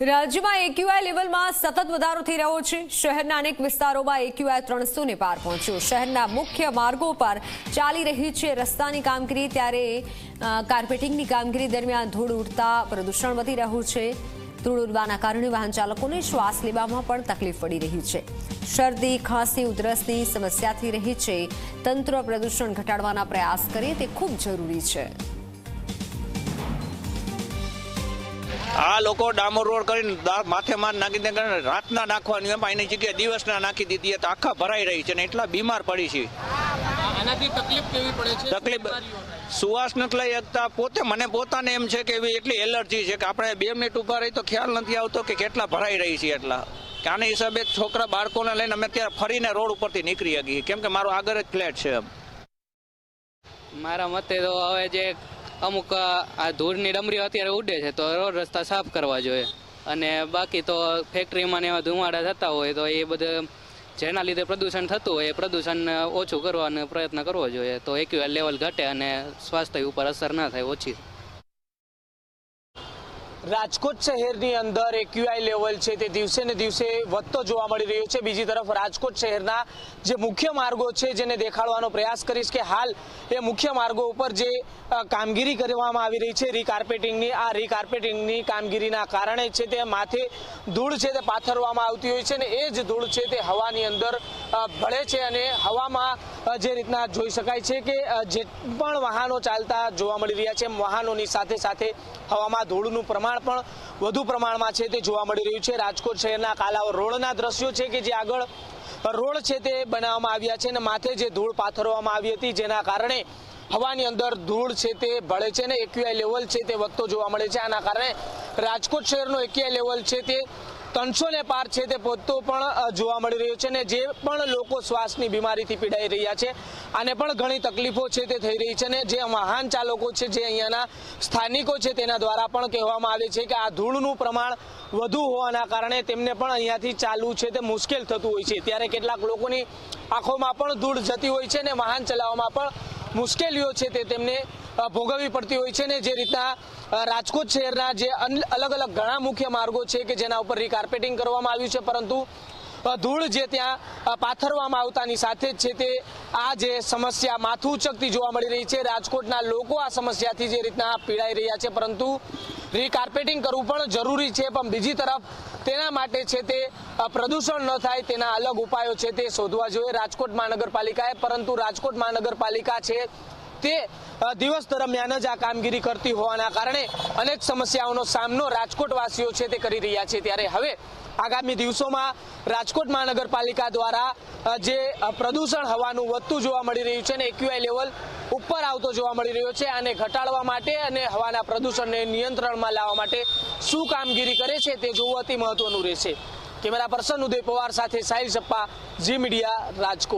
રાજ્યમાં એક્યુઆઈ લેવલમાં સતત વધારો થઈ રહ્યો છે. શહેરના અનેક વિસ્તારોમાં એક્યુઆઈ ત્રણસો ને પાર પહોંચ્યું. શહેરના મુખ્ય માર્ગો પર ચાલી રહી છે રસ્તાની કામગીરી. ત્યારે કાર્પેટિંગની કામગીરી દરમિયાન ધૂળ ઉડતા પ્રદૂષણ વધી રહ્યું છે. ધૂળ ઉડવાના કારણે વાહન ચાલકોને શ્વાસ લેવામાં પણ તકલીફ પડી રહી છે. શરદી, ખાંસી, ઉધરસની સમસ્યા થઈ રહી છે. તંત્ર પ્રદૂષણ ઘટાડવાના પ્રયાસ કરે તે ખૂબ જરૂરી છે. આ લોકો ડામર રોડ કરીને માથે માર નાખી દે રાતના નાખવાની એમાં એની જગ્યાએ દિવસના નાખી દીધી તો આખા ભરાઈ રહી છે ને એટલા બીમાર પડી છે. આનાથી તકલીફ કેવી પડે છે? તકલીફ સુવાસ નથી લઈ શકતા. પોતે મને પોતાને એમ છે કે એવી એટલી એલર્જી છે કે આપણે બે મિનિટ ઊભા રહી તો ખ્યાલ નથી આવતો કે કેટલા ભરાઈ રહી છે એટલા. કે આના હિસાબે છોકરા બાળકોને લઈને અમે ત્યાં ફરીને રોડ ઉપરથી નીકળી શકીએ. કેમ કે મારો આગળ જ ફ્લેટ છે એમ. મારા મતે તો હવે જે અમુક આ ધૂળની ડમરીઓ અત્યારે ઉડે છે, તો રોડ રસ્તા સાફ કરવા જોઈએ. અને બાકી તો ફેક્ટરીમાં ને એવા ધુમાડા થતા હોય, તો એ બધું જેના લીધે પ્રદૂષણ થતું હોય, એ પ્રદૂષણ ઓછું કરવાનો પ્રયત્ન કરવો જોઈએ. તો એક્યુએલ લેવલ ઘટે અને સ્વાસ્થ્ય ઉપર અસર ના થાય ઓછી. રાજકોટ શહેરની અંદર એક્યુઆઈ લેવલ છે તે દિવસે ને દિવસે વધતો જોવા મળી રહ્યો છે. બીજી તરફ રાજકોટ શહેરના જે મુખ્ય માર્ગો છે જેને દેખાડવાનો પ્રયાસ કરીશ કે હાલ એ મુખ્ય માર્ગો ઉપર જે કામગીરી કરવામાં આવી રહી છે રીકાર્પેટિંગની આ રીકાર્પેટિંગની કામગીરીના કારણે છે તે માથે ધૂળ છે તે પાથરવામાં આવતી હોય છે ને એ જ ધૂળ છે તે હવાની અંદર ભળે છે અને હવામાં જે રીતના જોઈ શકાય છે કે જે પણ વાહનો ચાલતા જોવા મળી રહ્યા છે વાહનોની સાથે સાથે હવામાં ધૂળનું પ્રમાણ પણ વધુ પ્રમાણમાં છે તે જોવા મળી રહ્યું છે. રાજકોટ શહેરના કાલાવર રોડના દ્રશ્યો છે કે જે આગળ રોડ છે તે બનાવવામાં આવ્યા છે અને માથે જે ધૂળ પાથરવામાં આવી હતી જેના કારણે હવાની અંદર ધૂળ છે તે ભળે છે ને એક્યુઆઈ લેવલ છે તે વધતો જોવા મળે છે. આના કારણે રાજકોટ શહેરનો એક્યુઆઈ લેવલ છે તે ત્રણસો ને પાર છે તે પહોંચતો પણ જોવા મળી રહ્યો છે ને જે પણ લોકો શ્વાસની બીમારીથી પીડાઈ રહ્યા છે, આને પણ ઘણી તકલીફો છે તે થઈ રહી છે ને જે વાહન ચાલકો છે, જે અહીંયાના સ્થાનિકો છે તેના દ્વારા પણ કહેવામાં આવે છે કે આ ધૂળનું પ્રમાણ વધુ હોવાના કારણે તેમને પણ અહીંયાથી ચાલવું છે તે મુશ્કેલ થતું હોય છે. ત્યારે કેટલાક લોકોની આંખોમાં પણ ધૂળ જતી હોય છે અને વાહન ચલાવવામાં પણ મુશ્કેલીઓ છે તે તેમને ભોગવવી પડતી હોય છે ને જે રીતના રાજકોટ શહેરના જે અલગ અલગ ઘણા મુખ્ય માર્ગો છે કે જેના ઉપર રીકાર્પેટિંગ કરવામાં આવ્યું છે, પરંતુ ધૂળ જે ત્યાં પાથરવામાં આવતાની સાથે જ છે તે, આ જે સમસ્યા માથું ઉચકતી જોવા મળી રહી છે. રાજકોટના લોકો આ સમસ્યાથી જે રીતના પીડાઈ રહ્યા છે, પરંતુ રીકાર્પેટિંગ કરવું પણ જરૂરી છે. પણ બીજી તરફ, તેના માટે છે તે પ્રદૂષણ ન થાય તેના અલગ ઉપાયો છે તે શોધવા જોઈએ રાજકોટ મહાનગરપાલિકાએ. પરંતુ રાજકોટ મહાનગરપાલિકા છે તે દિવસ દરમિયાન જ આ કામગીરી કરતી હોવાના કારણે અનેક સમસ્યાઓનો સામનો રાજકોટવાસીઓ છે તે કરી રહ્યા છે. ત્યારે હવે આગામી દિવસોમાં રાજકોટ મહાનગરપાલિકા દ્વારા જે પ્રદૂષણ હવાનું વધતું જોવા મળી રહ્યું છે અને એક્યુઆઈ લેવલ ઉપર આવતો જોવા મળી રહ્યો છે, આને ઘટાડવા માટે અને હવાના પ્રદૂષણને નિયંત્રણમાં લાવવા માટે શું કામગીરી કરે છે તે જોવું અતિ મહત્વનું રહેશે. કેમેરા પર્સન ઉદય પવાર સાથે સાહિલ સપ્પા જી મીડિયા, રાજકોટ.